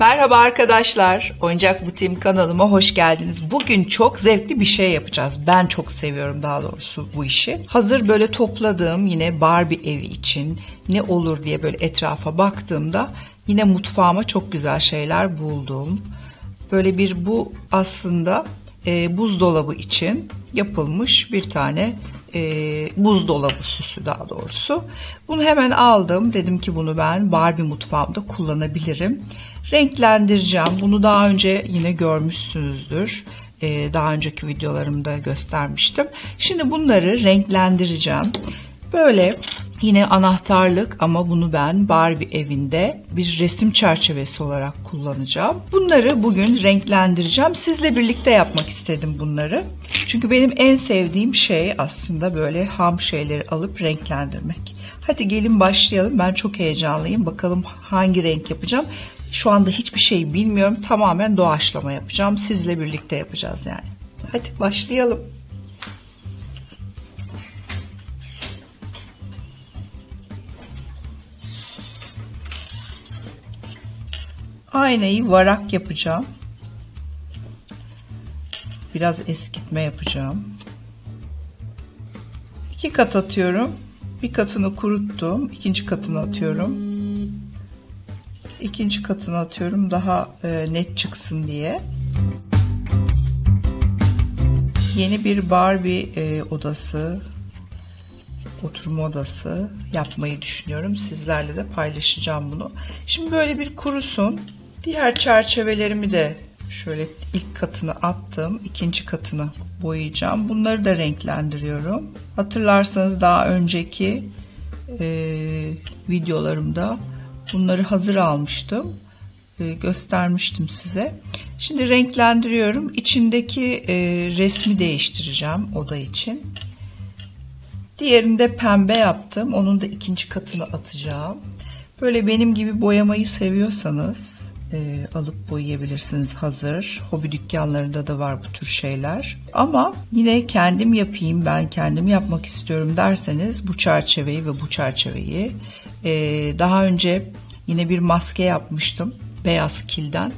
Merhaba arkadaşlar. Oyuncak Butiğim kanalıma hoş geldiniz. Bugün çok zevkli bir şey yapacağız. Ben çok seviyorum daha doğrusu bu işi. Hazır böyle topladığım yine Barbie evi için ne olur diye böyle etrafa baktığımda yine mutfağıma çok güzel şeyler buldum. Böyle bir bu aslında e, buzdolabı için yapılmış bir tane e, buzdolabı süsü daha doğrusu. Bunu hemen aldım. Dedim ki bunu ben Barbie mutfağımda kullanabilirim. Renklendireceğim. Bunu daha önce yine görmüşsünüzdür. E, daha önceki videolarımda göstermiştim. Şimdi bunları renklendireceğim. Böyle yine anahtarlık ama bunu ben Barbie evinde bir resim çerçevesi olarak kullanacağım. Bunları bugün renklendireceğim. Sizle birlikte yapmak istedim bunları. Çünkü benim en sevdiğim şey aslında böyle ham şeyleri alıp renklendirmek. Hadi gelin başlayalım. Ben çok heyecanlıyım. Bakalım hangi renk yapacağım. Şu anda hiçbir şey bilmiyorum. Tamamen doğaçlama yapacağım. Sizle birlikte yapacağız yani. Hadi başlayalım. Aynayı varak yapacağım. Biraz eskitme yapacağım. İki kat atıyorum. Bir katını kuruttum. ikinci katını atıyorum. İkinci katını atıyorum daha e, net çıksın diye. Yeni bir Barbie e, odası, oturma odası yapmayı düşünüyorum. Sizlerle de paylaşacağım bunu. Şimdi böyle bir kurusun. Diğer çerçevelerimi de şöyle ilk katını attım. ikinci katını boyayacağım. Bunları da renklendiriyorum. Hatırlarsanız daha önceki e, videolarımda bunları hazır almıştım. E, göstermiştim size. Şimdi renklendiriyorum. İçindeki e, resmi değiştireceğim oda için. Diğerinde pembe yaptım. Onun da ikinci katını atacağım. Böyle benim gibi boyamayı seviyorsanız e, alıp boyayabilirsiniz hazır. Hobi dükkanlarında da var bu tür şeyler. Ama yine kendim yapayım, ben kendim yapmak istiyorum derseniz bu çerçeveyi ve bu çerçeveyi e, daha önce yine bir maske yapmıştım beyaz kilden.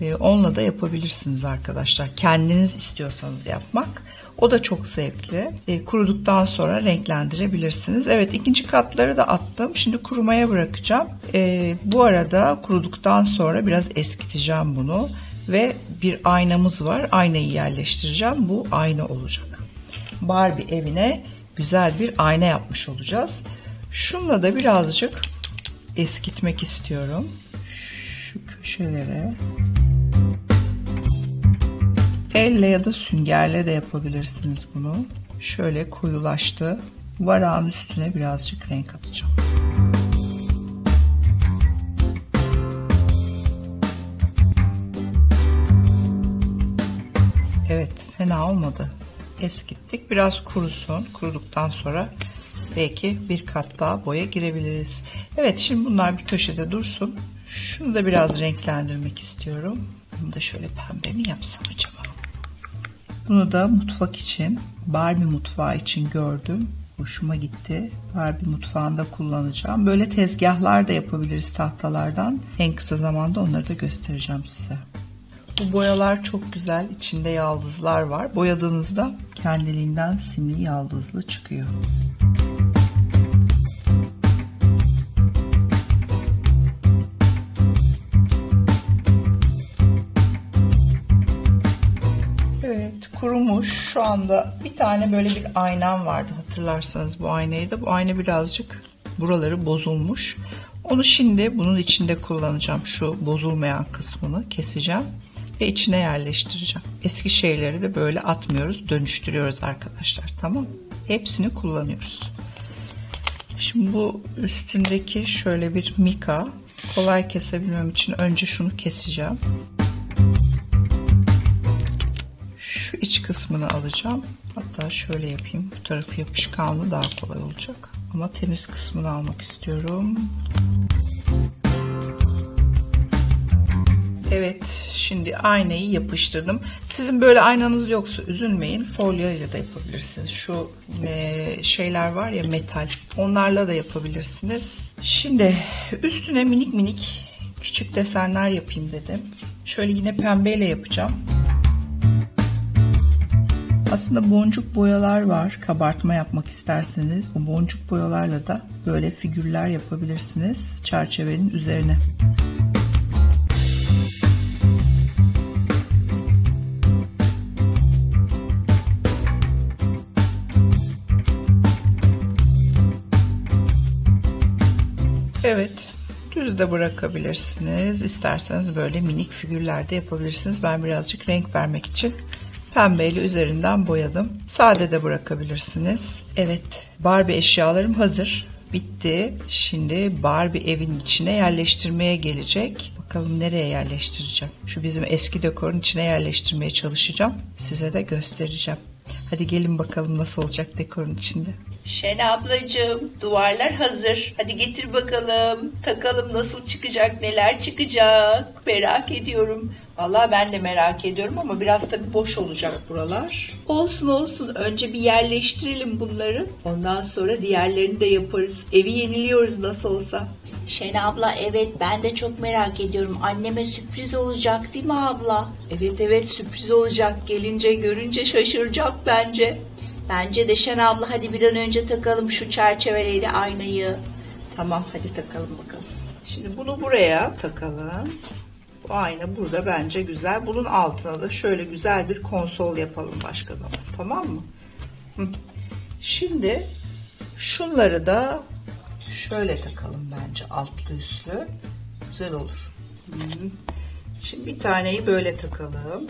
E, onunla da yapabilirsiniz arkadaşlar. Kendiniz istiyorsanız yapmak. O da çok zevkli. E, kuruduktan sonra renklendirebilirsiniz. Evet ikinci katları da attım. Şimdi kurumaya bırakacağım. E, bu arada kuruduktan sonra biraz eskiteceğim bunu. Ve bir aynamız var. Aynayı yerleştireceğim. Bu ayna olacak. Barbie evine güzel bir ayna yapmış olacağız. Şunla da birazcık eskitmek istiyorum. Şu köşelere Elle ya da süngerle de yapabilirsiniz bunu. Şöyle koyulaştı. Varağın üstüne birazcık renk atacağım. Evet fena olmadı. Eskittik. Biraz kurusun. Kuruduktan sonra belki bir kat daha boya girebiliriz. Evet şimdi bunlar bir köşede dursun. Şunu da biraz renklendirmek istiyorum. Bunu da şöyle pembe mi yapsam acaba? Bunu da mutfak için, Barbie mutfağı için gördüm. Hoşuma gitti. Barbie mutfağında kullanacağım. Böyle tezgahlar da yapabiliriz tahtalardan. En kısa zamanda onları da göstereceğim size. Bu boyalar çok güzel. İçinde yaldızlar var. Boyadığınızda kendiliğinden simli yaldızlı çıkıyor. Şu anda bir tane böyle bir aynam vardı hatırlarsanız bu aynayı da. Bu ayna birazcık buraları bozulmuş. Onu şimdi bunun içinde kullanacağım. Şu bozulmayan kısmını keseceğim ve içine yerleştireceğim. Eski şeyleri de böyle atmıyoruz, dönüştürüyoruz arkadaşlar. Tamam? Hepsini kullanıyoruz. Şimdi bu üstündeki şöyle bir mika kolay kesebilmem için önce şunu keseceğim. İç kısmını alacağım. Hatta şöyle yapayım. Bu tarafı yapışkanlı daha kolay olacak. Ama temiz kısmını almak istiyorum. Evet şimdi aynayı yapıştırdım. Sizin böyle aynanız yoksa üzülmeyin. Folyo ile de yapabilirsiniz. Şu e, şeyler var ya metal onlarla da yapabilirsiniz. Şimdi üstüne minik minik küçük desenler yapayım dedim. Şöyle yine pembeyle yapacağım. Aslında boncuk boyalar var. Kabartma yapmak isterseniz o boncuk boyalarla da böyle figürler yapabilirsiniz çerçevenin üzerine. Evet. Düz de bırakabilirsiniz. İsterseniz böyle minik figürler de yapabilirsiniz. Ben birazcık renk vermek için pembeyle üzerinden boyadım. Sade de bırakabilirsiniz. Evet. Barbie eşyalarım hazır. Bitti. Şimdi Barbie evin içine yerleştirmeye gelecek. Bakalım nereye yerleştireceğim. Şu bizim eski dekorun içine yerleştirmeye çalışacağım. Size de göstereceğim. Hadi gelin bakalım nasıl olacak dekorun içinde. Şen ablacığım duvarlar hazır. Hadi getir bakalım. Takalım nasıl çıkacak neler çıkacak. Merak ediyorum. Vallahi ben de merak ediyorum ama biraz tabii boş olacak buralar. Olsun olsun. Önce bir yerleştirelim bunları. Ondan sonra diğerlerini de yaparız. Evi yeniliyoruz nasıl olsa. Şen abla evet ben de çok merak ediyorum. Anneme sürpriz olacak değil mi abla? Evet evet sürpriz olacak. Gelince görünce şaşıracak bence. Bence de Şen abla hadi bir an önce takalım şu çerçeveleri aynayı. Tamam hadi takalım bakalım. Şimdi bunu buraya takalım. Bu ayna burada bence güzel. Bunun altına da şöyle güzel bir konsol yapalım başka zaman. Tamam mı? Şimdi şunları da şöyle takalım bence altlı üstlü. Güzel olur. Şimdi bir taneyi böyle takalım.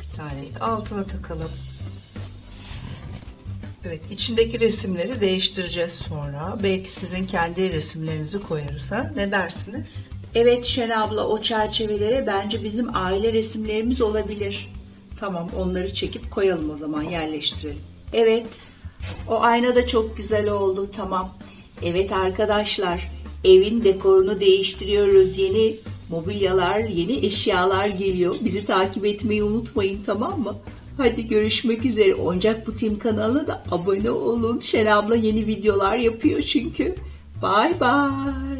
Bir taneyi altına takalım. Evet içindeki resimleri değiştireceğiz sonra. Belki sizin kendi resimlerinizi koyarız ha. Ne dersiniz? Evet Şen abla o çerçevelere bence bizim aile resimlerimiz olabilir. Tamam onları çekip koyalım o zaman yerleştirelim. Evet o ayna da çok güzel oldu tamam. Evet arkadaşlar evin dekorunu değiştiriyoruz. Yeni mobilyalar, yeni eşyalar geliyor. Bizi takip etmeyi unutmayın tamam mı? Hadi görüşmek üzere. Oyuncak Butim kanalına da abone olun. Şen abla yeni videolar yapıyor çünkü. Bye bye.